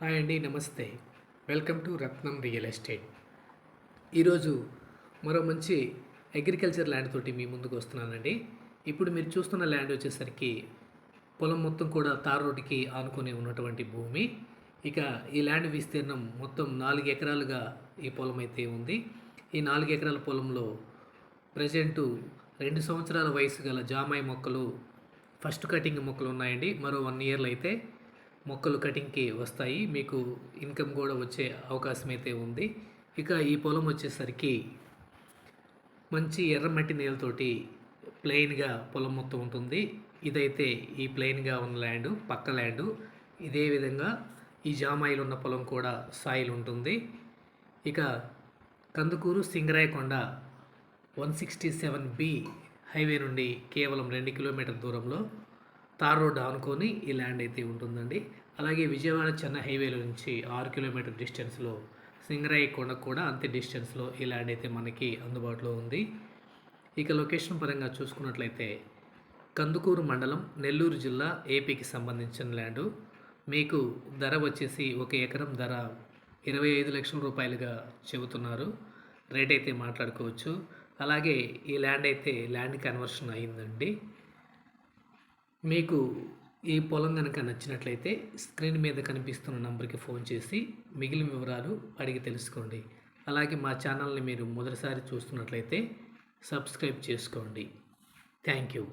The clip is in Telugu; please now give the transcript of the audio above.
హాయ్ అండి నమస్తే. Welcome to Ratnam real estate. ఈరోజు మరో మంచి అగ్రికల్చర్ ల్యాండ్ తోటి మీ ముందుకు వస్తున్నానండి. ఇప్పుడు మీరు చూస్తున్న ల్యాండ్ వచ్చేసరికి పొలం మొత్తం కూడా తార్ రోడ్డుకి ఆనుకొని ఉన్నటువంటి భూమి. ఇక ఈ ల్యాండ్ విస్తీర్ణం మొత్తం నాలుగు ఎకరాలుగా ఈ పొలం అయితే ఉంది. ఈ నాలుగు ఎకరాల పొలంలో ప్రజెంటు రెండు సంవత్సరాల వయసు గల జామాయి మొక్కలు ఫస్ట్ కటింగ్ మొక్కలు ఉన్నాయండి. మరో వన్ ఇయర్లో అయితే మొక్కలు కటింగ్కి వస్తాయి. మీకు ఇన్కమ్ కూడా వచ్చే అవకాశం అయితే ఉంది. ఇక ఈ పొలం వచ్చేసరికి మంచి ఎర్రమట్టి నేలతోటి ప్లెయిన్గా పొలం మొత్తం ఉంటుంది. ఇదైతే ఈ ప్లెయిన్గా ఉన్న ల్యాండ్ పక్క ల్యాండ్. ఇదే విధంగా ఈ జామాయిలు ఉన్న పొలం కూడా సాయిల్ ఉంటుంది. ఇక Kandukur Singarayakonda one sixty seven B highway నుండి కేవలం రెండు కిలోమీటర్ దూరంలో తార్ రోడ్ ఆనుకొని ఈ ల్యాండ్ అయితే ఉంటుందండి. అలాగే విజయవాడ చెన్నై హైవేలో నుంచి ఆరు కిలోమీటర్ డిస్టెన్స్లో సింగరాయి కొండ కూడా అంతే డిస్టెన్స్లో ఈ ల్యాండ్ అయితే మనకి అందుబాటులో ఉంది. ఇక లొకేషన్ పరంగా చూసుకున్నట్లయితే కందుకూరు మండలం నెల్లూరు జిల్లా ఏపీకి సంబంధించిన ల్యాండు. మీకు ధర వచ్చేసి ఒక ఎకరం ధర ఇరవై ఐదు లక్షల రూపాయలుగా చెబుతున్నారు. రేట్ అయితే మాట్లాడుకోవచ్చు. అలాగే ఈ ల్యాండ్ అయితే ల్యాండ్ కన్వర్షన్ అయిందండి. మీకు ఈ పొలం కనుక నచ్చినట్లయితే స్క్రీన్ మీద కనిపిస్తున్న నంబర్కి ఫోన్ చేసి మిగిలిన వివరాలు అడిగి తెలుసుకోండి. అలాగే మా ఛానల్ని మీరు మొదటిసారి చూస్తున్నట్లయితే సబ్స్క్రైబ్ చేసుకోండి. Thank you